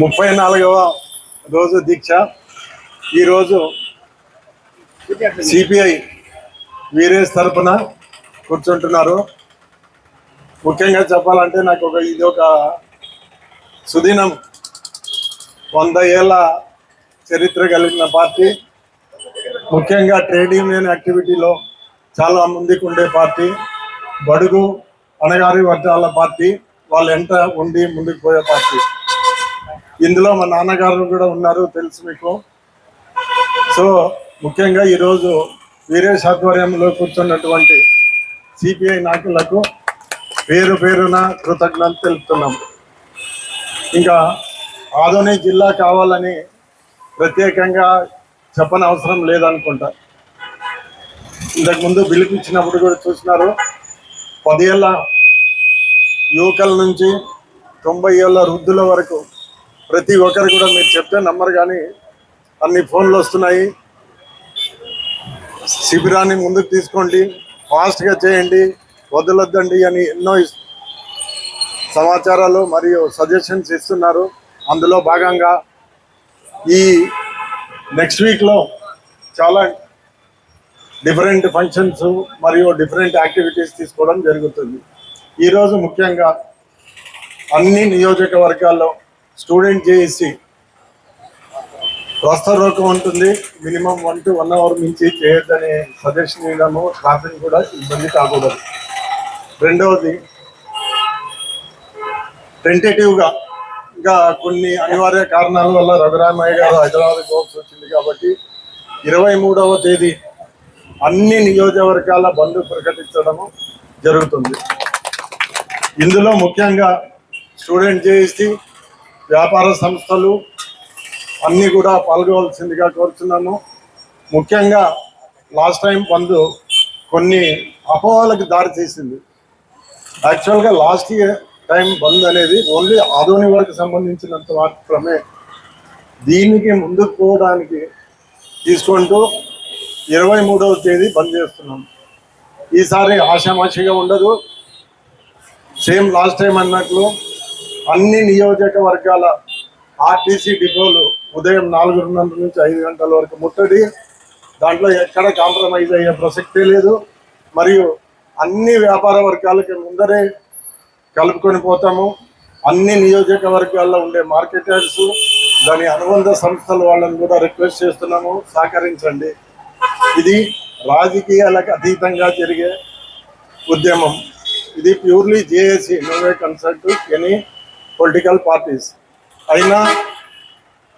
ముప్పై నాలుగవ రోజు దీక్ష. ఈరోజు సిపిఐ వీరేష్ తరపున కూర్చుంటున్నారు. ముఖ్యంగా చెప్పాలంటే నాకు ఒక ఇది ఒక సుదినం వంద ఏళ్ళ చరిత్ర కలిగిన పార్టీ. ముఖ్యంగా ట్రేడ్ యూనియన్ యాక్టివిటీలో చాలా ముందుకు ఉండే పార్టీ. బడుగు అణగారి వర్గాల పార్టీ. వాళ్ళ వెంట ఉండి ముందుకు పోయే పార్టీ. ఇందులో మా నాన్నగారు కూడా ఉన్నారు తెలుసు మీకు. సో ముఖ్యంగా ఈరోజు వీరేష్ ఆధ్వర్యంలో కూర్చున్నటువంటి సిపిఐ నాయకులకు పేరు పేరున కృతజ్ఞతలు తెలుపుతున్నాం. ఇంకా ఆదోని జిల్లా కావాలని ప్రత్యేకంగా చెప్పని అవసరం లేదనుకుంటా. ఇంతకు ముందు పిలిపించినప్పుడు కూడా చూసినారు. పదేళ్ళ యువకుల నుంచి తొంభై ఏళ్ళ వృద్ధుల వరకు ప్రతి ఒక్కరు కూడా మీరు చెప్తే నమ్మరు కానీ అన్ని ఫోన్లు వస్తున్నాయి. శిబిరాన్ని ముందుకు తీసుకోండి. ఫాస్ట్గా చేయండి. వదలొద్దండి అని ఎన్నో సమాచారాలు మరియు సజెషన్స్ ఇస్తున్నారు. అందులో భాగంగా ఈ నెక్స్ట్ వీక్లో చాలా డిఫరెంట్ ఫంక్షన్స్ మరియు డిఫరెంట్ యాక్టివిటీస్ తీసుకోవడం జరుగుతుంది. ఈరోజు ముఖ్యంగా అన్ని నియోజకవర్గాల్లో స్టూడెంట్ చేసి రోకం ఉంటుంది. Minimum one to one hour నుంచి చేయొద్దనే సజెషన్ ఇవ్వడము ట్రాఫిక్ కూడా ఇబ్బంది కాకూడదు. రెండవది టెంటేటివ్గా ఇంకా కొన్ని అనివార్య కారణాల వల్ల రఘురామయ్య గారు హైదరాబాద్ పోవాల్సి వచ్చింది కాబట్టి ఇరవై మూడవ తేదీ అన్ని నియోజకవర్గాల బంద్ ప్రకటించడము జరుగుతుంది. ఇందులో ముఖ్యంగా స్టూడెంట్ జేఏసీ వ్యాపార సంస్థలు అన్నీ కూడా పాల్గొవలసిందిగా కోరుతున్నాను ముఖ్యంగా లాస్ట్ టైం బంద్ కొన్ని అపోహలకు దారి తీసింది. యాక్చువల్గా లాస్ట్ ఇయర్ టైం బంద్ అనేది ఓన్లీ ఆధోని వరకు సంబంధించినంత మాత్రమే దీనికి ముందుకు పోవడానికి తీసుకుంటూ ఇరవై మూడవ తేదీ బంద్ చేస్తున్నాం. ఈసారి ఆషామాషిగా ఉండదు. సేమ్ లాస్ట్ టైం అన్నట్లు అన్ని నియోజకవర్గాల ఆర్టీసీ డిపోలు ఉదయం నాలుగున్నర నుంచి ఐదు గంటల వరకు ముట్టడి. దాంట్లో ఎక్కడ కాంప్రమైజ్ అయ్యే ప్రసక్తే లేదు. మరియు అన్ని వ్యాపార వర్గాలకి ముందరే కలుపుకొని పోతాము. అన్ని నియోజకవర్గాల్లో ఉండే మార్కెటర్స్ దాని అనుబంధ సంస్థల వాళ్ళని కూడా రిక్వెస్ట్ చేస్తున్నాము. సహకరించండి. ఇది రాజకీయాలకు అతీతంగా జరిగే ఉద్యమం. ఇది purely JAC ఇన్నోవే consult any political parties అయినా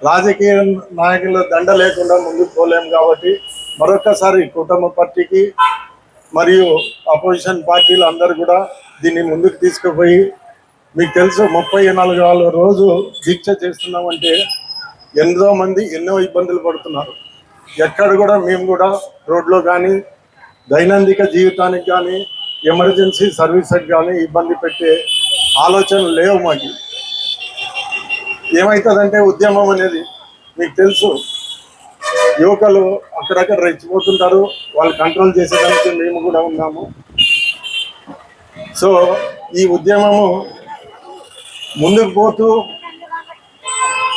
రాజకీయ నాయకుల దండ లేకుండా ముందుకు పోలేము కాబట్టి మరొకసారి కుటుంబ పార్టీకి మరియు అపోజిషన్ పార్టీలు అందరూ కూడా దీన్ని ముందుకు తీసుకుపోయి మీకు తెలుసు ముప్పై నాలుగు రోజు దీక్ష చేస్తున్నామంటే ఎంతో మంది ఎన్నో ఇబ్బందులు పడుతున్నారు. ఎక్కడ కూడా మేము కూడా రోడ్లో కానీ దైనందిక జీవితానికి కానీ ఎమర్జెన్సీ సర్వీసెస్ కానీ ఇబ్బంది పెట్టే ఆలోచనలు లేవు మాకు. ఏమవుతుందంటే ఉద్యమం అనేది మీకు తెలుసు. యువకులు అక్కడక్కడ రెచ్చిపోతుంటారు. వాళ్ళు కంట్రోల్ చేసేదానికి మేము కూడా ఉన్నాము. సో ఈ ఉద్యమము ముందుకు పోతూ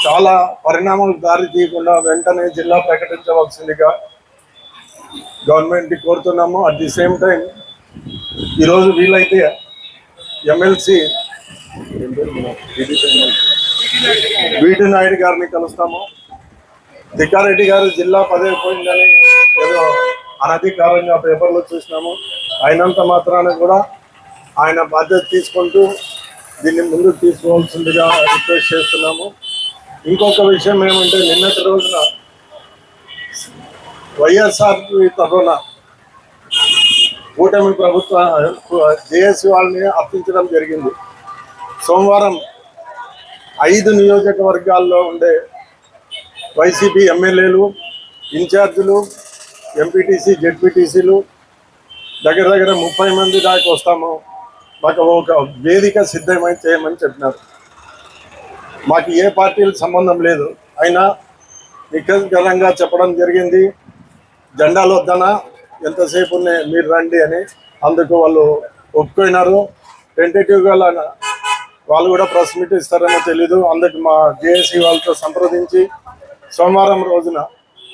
చాలా పరిణామాలు దారి తీయకుండా వెంటనే జిల్లా ప్రకటించవలసిందిగా గవర్నమెంట్కి కోరుతున్నాము. అట్ ది సేమ్ టైం ఈరోజు వీలైతే ఎమ్మెల్సీ వీటి నాయుడు గారిని కలుస్తాము. తిక్కారెడ్డి గారు జిల్లా పదవి పోయిందని ఏదో అనధికారంగా పేపర్లో చూసినాము. అయినంత మాత్రాన కూడా ఆయన బాధ్యత తీసుకుంటూ దీన్ని ముందుకు తీసుకోవాల్సిందిగా రిక్వెస్ట్ చేస్తున్నాము. ఇంకొక విషయం ఏమంటే నిన్నటి రోజున వైఎస్ఆర్ తరఫున కూటమి ప్రభుత్వ జేఏసీ వాళ్ళని అర్థించడం జరిగింది. సోమవారం ఐదు నియోజకవర్గాల్లో ఉండే వైసీపీ ఎమ్మెల్యేలు ఇన్ఛార్జీలు ఎంపీటీసీ జెడ్పీటీసీలు దగ్గర దగ్గర ముప్పై మంది దాకా వస్తాము. మాకు ఒక వేదిక సిద్ధమై చేయమని చెప్పినారు. మాకు ఏ పార్టీల సంబంధం లేదు. అయినా నిఖరంగా చెప్పడం జరిగింది. జెండాలు వద్దనా ఎంతసేపు మీరు రండి అని అందుకు వాళ్ళు ఒప్పుకున్నారు. టెంటేటివ్గా వాళ్ళు కూడా ప్రెస్ మీట్ ఇస్తారని తెలీదు. అందుకు మా జేఏసీ వాళ్ళతో సంప్రదించి సోమవారం రోజున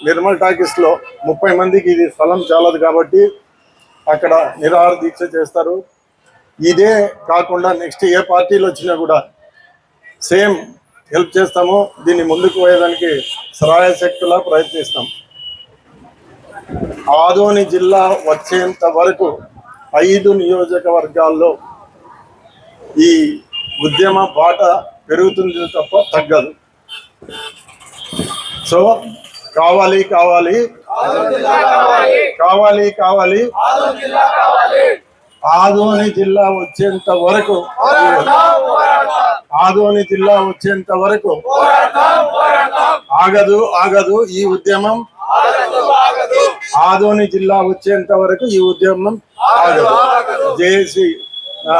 నిర్మల్ టాకీస్లో ముప్పై మందికి ఇది స్థలం చాలదు కాబట్టి అక్కడ నిరాహార దీక్ష చేస్తారు. ఇదే కాకుండా నెక్స్ట్ ఏ పార్టీలు వచ్చినా కూడా సేమ్ హెల్ప్ చేస్తాము. దీన్ని ముందుకు పోయేదానికి సరాయశక్తులా ప్రయత్నిస్తాం. ఆదోని జిల్లా వచ్చేంత వరకు ఐదు నియోజకవర్గాల్లో ఈ ఉద్యమ బాట పెరుగుతుంది తప్ప తగ్గదు. సో కావాలి కావాలి. కావాలి కావాలి. ఆదోని జిల్లా వచ్చేంత వరకు ఆదోని జిల్లా వచ్చేంత వరకు ఆగదు ఆగదు ఈ ఉద్యమం. ఆదోని జిల్లా వచ్చేంత వరకు ఈ ఉద్యమం ఆగదు. జేసి ఆ,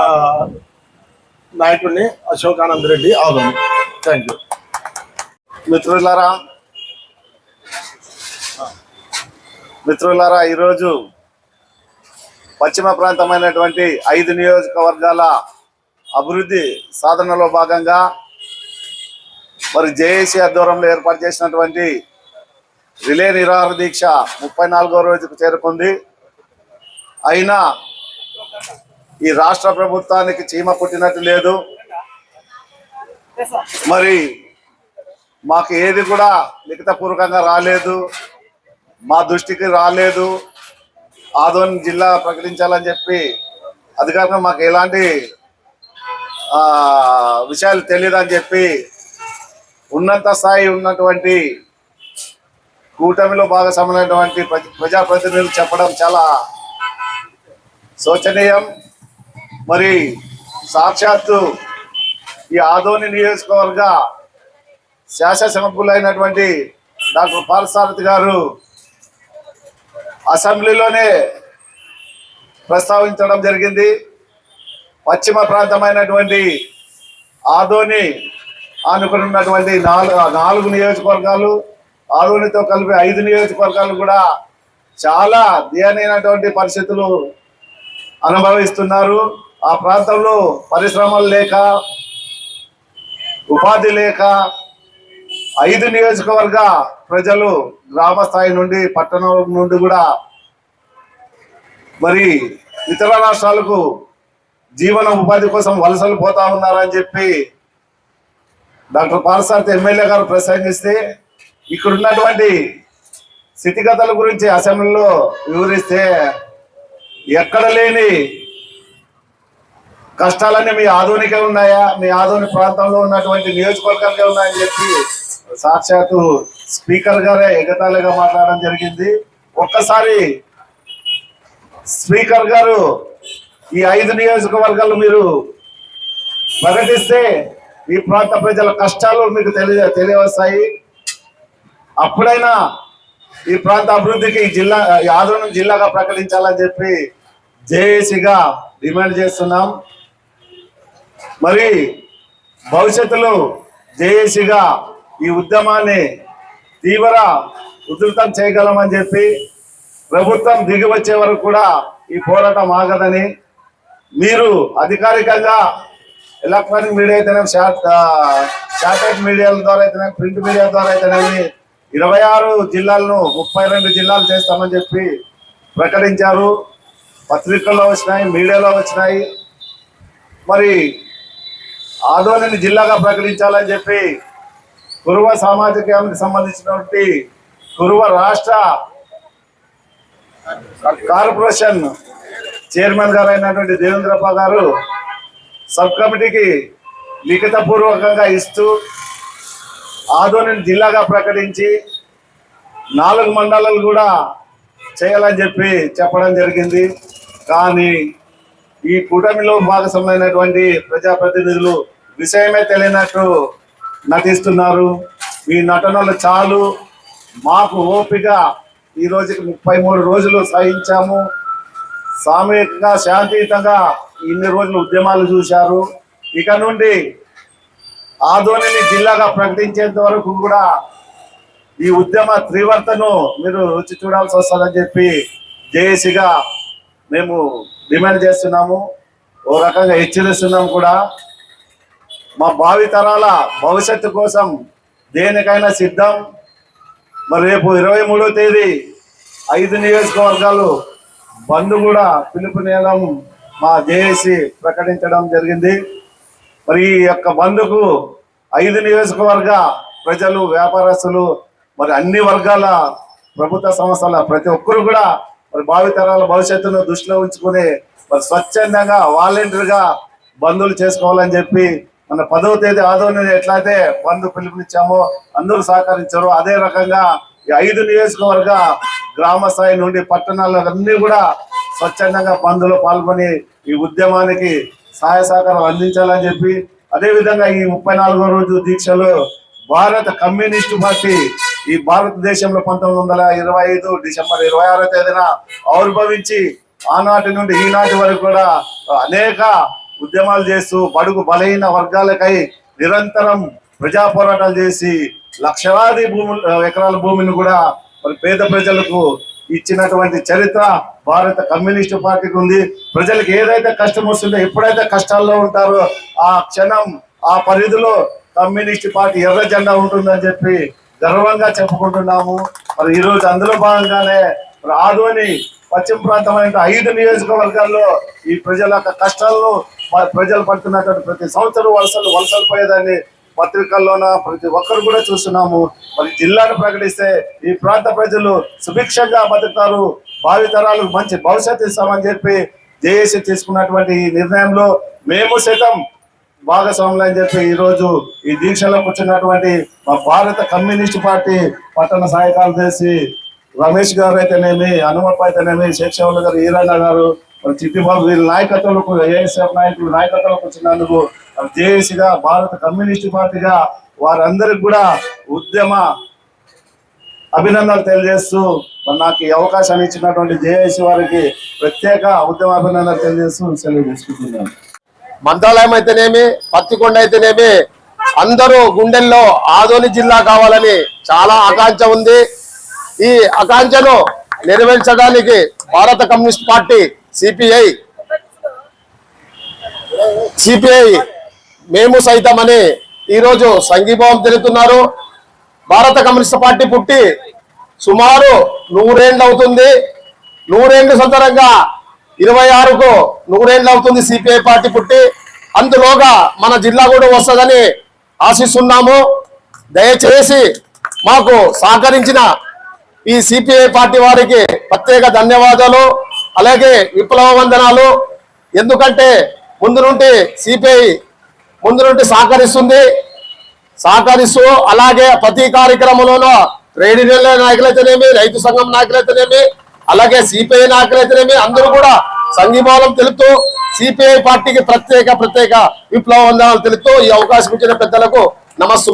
నాయకుడిని అశోకానంద రెడ్డి ఆదోని థ్యాంక్ యూ మిత్రులారా మిత్రులారా ఈరోజు పశ్చిమ ప్రాంతమైనటువంటి ఐదు నియోజకవర్గాల అభివృద్ధి సాధనలో భాగంగా మరి జేఏసీ ఆధ్వర్యంలో ఏర్పాటు చేసినటువంటి రిలే నిరాహార దీక్ష ముప్పై నాలుగో రోజుకు చేరుకుంది. అయినా ఈ రాష్ట్ర ప్రభుత్వానికి చీమ పుట్టినట్టు లేదు. మరి మాకు ఏది కూడా లిఖితపూర్వకంగా రాలేదు. మా దృష్టికి రాలేదు. ఆదోని జిల్లా ప్రకటించాలని చెప్పి అధికారంగా మాకు ఎలాంటి విషయాలు తెలియదు అని చెప్పి ఉన్నత స్థాయి ఉన్నటువంటి కూటమిలో భాగస్వామైనటువంటి ప్రజ- ప్రజాప్రతినిధులు చెప్పడం చాలా శోచనీయం. మరి సాక్షాత్తు ఈ ఆదోని నియోజకవర్గ శాసనసభ్యులైనటువంటి డాక్టర్ పాలసారథి గారు అసెంబ్లీలోనే ప్రస్తావించడం జరిగింది. పశ్చిమ ప్రాంతమైనటువంటి ఆదోని ఆనుకుని ఉన్నటువంటి నాలుగు నాలుగు నియోజకవర్గాలు ఆదోనితో కలిపి ఐదు నియోజకవర్గాలు కూడా చాలా దీనైనటువంటి పరిస్థితులు అనుభవిస్తున్నారు. ఆ ప్రాంతంలో పరిశ్రమలు లేక ఉపాధి లేక ఐదు నియోజకవర్గ ప్రజలు గ్రామ స్థాయి నుండి పట్టణం నుండి కూడా మరి ఇతర రాష్ట్రాలకు జీవన ఉపాధి కోసం వలసలు పోతా ఉన్నారని చెప్పి డాక్టర్ పాలసారథి ఎమ్మెల్యే గారు ప్రసంగిస్తే ఇక్కడ ఉన్నటువంటి స్థితిగతుల గురించి అసెంబ్లీలో వివరిస్తే ఎక్కడ లేని కష్టాలన్నీ మీ ఆధునికే ఉన్నాయా? మీ ఆధునిక ప్రాంతంలో ఉన్నటువంటి నియోజకవర్గాలుగా ఉన్నాయని చెప్పి సాక్షాత్తు స్పీకర్ గారే ఎగతాళిగా మాట్లాడడం జరిగింది. ఒక్కసారి స్పీకర్ గారు ఈ ఐదు నియోజకవర్గాలు మీరు ప్రకటిస్తే ఈ ప్రాంత ప్రజల కష్టాలు మీకు తెలియ తెలియవస్తాయి. అప్పుడైనా ఈ ప్రాంత అభివృద్ధికి జిల్లా ఈ ఆదరణ జిల్లాగా ప్రకటించాలని చెప్పి జేఏసీగా డిమాండ్ చేస్తున్నాం. మరి భవిష్యత్తులో జేఏసీగా ఈ ఉద్యమాన్ని తీవ్ర ఉధృతం చేయగలమని చెప్పి ప్రభుత్వం దిగి వచ్చే వరకు కూడా ఈ పోరాటం ఆగదని మీరు అధికారికంగా ఎలక్ట్రానిక్ మీడియా అయితేనే శాటిలైట్ మీడియాల ద్వారా అయితేనే ప్రింట్ మీడియా ద్వారా అయితేనేమి ఇరవై ఆరు జిల్లాలను ముప్పై రెండు జిల్లాలు చేస్తామని చెప్పి ప్రకటించారు. పత్రికల్లో వచ్చినాయి మీడియాలో వచ్చినాయి. మరి ఆదోనిని జిల్లాగా ప్రకటించాలని చెప్పి కురువ సామాజికానికి సంబంధించినటువంటి కురువ రాష్ట్ర కార్పొరేషన్ చైర్మన్ గారు అయినటువంటి దేవేంద్రప్ప గారు సబ్ కమిటీకి లిఖిత పూర్వకంగా ఇస్తూ ఆదోనిని జిల్లాగా ప్రకటించి నాలుగు మండలాలు కూడా చేయాలని చెప్పి చెప్పడం జరిగింది. కానీ ఈ కూటమిలో భాగస్వామైనటువంటి ప్రజాప్రతినిధులు విషయమే తెలియనట్టు నటిస్తున్నారు. మీ నటనలు చాలు. మాకు ఓపిక. ఈ రోజుకి ముప్పై మూడు రోజులు సహించాము. సామూహికంగా శాంతియుతంగా ఇన్ని రోజులు ఉద్యమాలు చూశారు. ఇక నుండి ఆదోనిని జిల్లాగా ప్రకటించేంత వరకు కూడా ఈ ఉద్యమ తీవ్రతను మీరు రుచి చూడాల్సి వస్తుందని చెప్పి జేఏసీగా మేము డిమాండ్ చేస్తున్నాము. ఓ రకంగా హెచ్చరిస్తున్నాము కూడా. మా భావి తరాల భవిష్యత్తు కోసం దేనికైనా సిద్ధం. మరి రేపు ఇరవై మూడో తేదీ ఐదు నియోజకవర్గాలు బంద్ కూడా పిలుపునేయడం మా జేఏసీ ప్రకటించడం జరిగింది. మరి ఈ యొక్క బంద్కు ఐదు నియోజకవర్గ ప్రజలు వ్యాపారస్తులు మరి అన్ని వర్గాల ప్రభుత్వ సంస్థల ప్రతి ఒక్కరు కూడా మరి భావితరాల భవిష్యత్తును దృష్టిలో ఉంచుకుని మరి స్వచ్ఛందంగా వాలంటీర్గా బంధువులు చేసుకోవాలని చెప్పి మన పదవ తేదీ ఆదోని ఎట్లయితే బంధు పిలుపునిచ్చామో అందరూ సహకరించారు అదే రకంగా ఈ ఐదు నియోజకవర్గ గ్రామ స్థాయి నుండి పట్టణాల్లో కూడా స్వచ్ఛందంగా బంధులో పాల్గొని ఈ ఉద్యమానికి సహాయ సహకారం అందించాలని చెప్పి అదేవిధంగా ఈ ముప్పై నాలుగో రోజు దీక్షలో భారత కమ్యూనిస్టు పార్టీ ఈ భారతదేశంలో పంతొమ్మిది వందల ఇరవై ఐదు డిసెంబర్ ఇరవై ఆరో తేదీన ఆవిర్భవించి ఆనాటి నుండి ఈనాటి వరకు కూడా అనేక ఉద్యమాలు చేస్తూ బడుగు బలహీన వర్గాలకై నిరంతరం ప్రజా పోరాటాలు చేసి లక్షలాది భూములు ఎకరాల భూమిని కూడా మరి పేద ప్రజలకు ఇచ్చినటువంటి చరిత్ర భారత కమ్యూనిస్టు పార్టీకి ఉంది. ప్రజలకు ఏదైతే కష్టం వస్తుందో ఎప్పుడైతే కష్టాల్లో ఉంటారో ఆ క్షణం ఆ పరిధిలో కమ్యూనిస్ట్ పార్టీ ఎర్ర జెండా ఉంటుందని చెప్పి గర్వంగా చెప్పుకుంటున్నాము. మరి ఈరోజు అందులో భాగంగానే మరి ఆదోని పశ్చిమ ప్రాంతమైన ఐదు నియోజకవర్గాల్లో ఈ ప్రజల యొక్క కష్టాలను ప్రజలు పడుతున్నటువంటి ప్రతి సంవత్సరం వలసలు వలసలు పోయేదాన్ని పత్రికల్లోన ప్రతి ఒక్కరు కూడా చూస్తున్నాము. మరి జిల్లాను ప్రకటిస్తే ఈ ప్రాంత ప్రజలు సుభిక్షంగా బతుకుతారు. భావితరాలకు మంచి భవిష్యత్తు ఇస్తామని చెప్పి జేఏసీ తీసుకున్నటువంటి ఈ నిర్ణయంలో మేము సైతం భాగస్వాములు అని చెప్పి ఈరోజు ఈ దీక్షలో కూర్చున్నటువంటి మా భారత కమ్యూనిస్ట్ పార్టీ పట్టణ సహాయకాలు చేసి రమేష్ గారు అయితేనేమి హనుమప్ప అయితేనేమి శేషవల్ గారు ఈరన్న గారు మరి చిట్టిబాబు వీళ్ళ నాయకత్వంలో ఏఎస్ఎఫ్ నాయకులు నాయకత్వంలో వచ్చినందుకు జేఏసీగా భారత కమ్యూనిస్ట్ పార్టీగా వారందరికి కూడా ఉద్యమ అభినందనలు తెలియజేస్తూ మరి నాకు ఈ అవకాశాన్ని ఇచ్చినటువంటి జేఏసీ వారికి ప్రత్యేక ఉద్యమ అభినందనలు తెలియజేస్తూ సెలవు తీసుకుంటున్నాను. మంత్రాలయం అయితేనేమి పత్తికొండ అయితేనేమి అందరూ గుండెల్లో ఆదోని జిల్లా కావాలని చాలా ఆకాంక్ష ఉంది. ఈ ఆకాంక్షను నెరవేర్చడానికి భారత కమ్యూనిస్ట్ పార్టీ సిపిఐ. సిపిఐ మేము సైతమని. ఈరోజు సంఘీభావం తెలుపుతున్నారు భారత కమ్యూనిస్ట్ పార్టీ పుట్టి సుమారు నూరేండ్లు అవుతుంది. నూరేండ్ల సంతరంగా ఇరవై ఆరుకు నూరేండ్లు అవుతుంది సిపిఐ పార్టీ పుట్టి. అందులోగా మన జిల్లా కూడా వస్తుందని ఆశిస్తున్నాము. దయచేసి మాకు సహకరించిన ఈ సిపిఐ పార్టీ వారికి ప్రత్యేక ధన్యవాదాలు. అలాగే విప్లవ వందనాలు. ఎందుకంటే ముందు నుండి సిపిఐ ముందు నుండి సహకరిస్తుంది. సహకరిస్తూ అలాగే ప్రతి కార్యక్రమంలోనూ ట్రేడ్ యూనియన్ల నాయకులైతేనేమి రైతు సంఘం నాయకులైతేనేమి అలాగే సిపిఐ నాయకులైతేనేమి అందరూ కూడా సంఘీభావం తెలుపుతూ సిపిఐ పార్టీకి ప్రత్యేక ప్రత్యేక విప్లవ వందనాలు తెలుపుతూ ఈ అవకాశం ఇచ్చిన పెద్దలకు నమస్సు